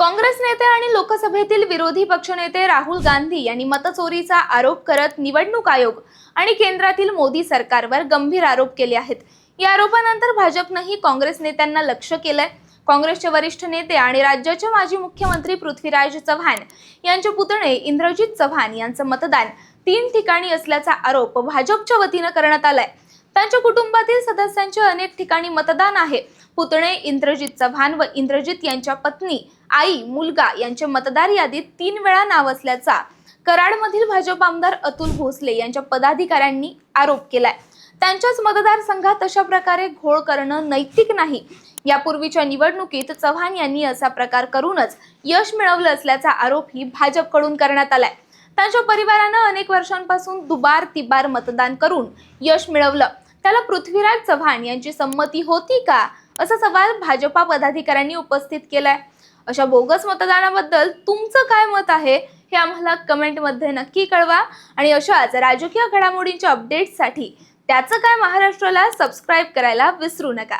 काँग्रेस नेते आणि लोकसभेतील विरोधी पक्षनेते राहुल गांधी यांनी मतचोरीचा आरोप करत निवडणूक आयोग आणि केंद्रातील मोदी सरकारवर गंभीर आरोप केले आहेत. या आरोपानंतर भाजपनंही काँग्रेस नेत्यांना लक्ष केलंय. काँग्रेसचे वरिष्ठ नेते आणि राज्याचे माजी मुख्यमंत्री पृथ्वीराज चव्हाण यांचे पुतणे इंद्रजित चव्हाण यांचं मतदान तीन ठिकाणी असल्याचा आरोप भाजपच्या वतीनं करण्यात आलाय. त्यांच्या कुटुंबातील सदस्यांचे अनेक ठिकाणी मतदान आहे. पुतणे इंद्रजित चव्हाण व इंद्रजित यांच्या पत्नी आई मुलगा यांचे मतदार यादीत तीन वेळा नाव असल्याचा कराडमधील भाजप आमदार अतुल भोसले यांच्या पदाधिकाऱ्यांनी आरोप केलाय. त्यांच्याच मतदारसंघात अशा प्रकारे घोळ करणं नैतिक नाही. यापूर्वीच्या निवडणुकीत चव्हाण यांनी असा प्रकार करूनच यश मिळवलं असल्याचा आरोपही भाजपकडून करण्यात आलाय. त्यांच्या परिवारानं अनेक वर्षांपासून दुबार तिबार मतदान करून यश मिळवलं. त्याला पृथ्वीराज चव्हाण यांची संमती होती का? असा सवाल भाजपा पदाधिकाऱ्यांनी उपस्थित केलाय. अशा बोगस मतदानाबद्दल तुमचं काय मत आहे हे आम्हाला कमेंटमध्ये नक्की कळवा. आणि अशाच राजकीय घडामोडींच्या अपडेट्ससाठी त्याचं काय महाराष्ट्राला सबस्क्राईब करायला विसरू नका.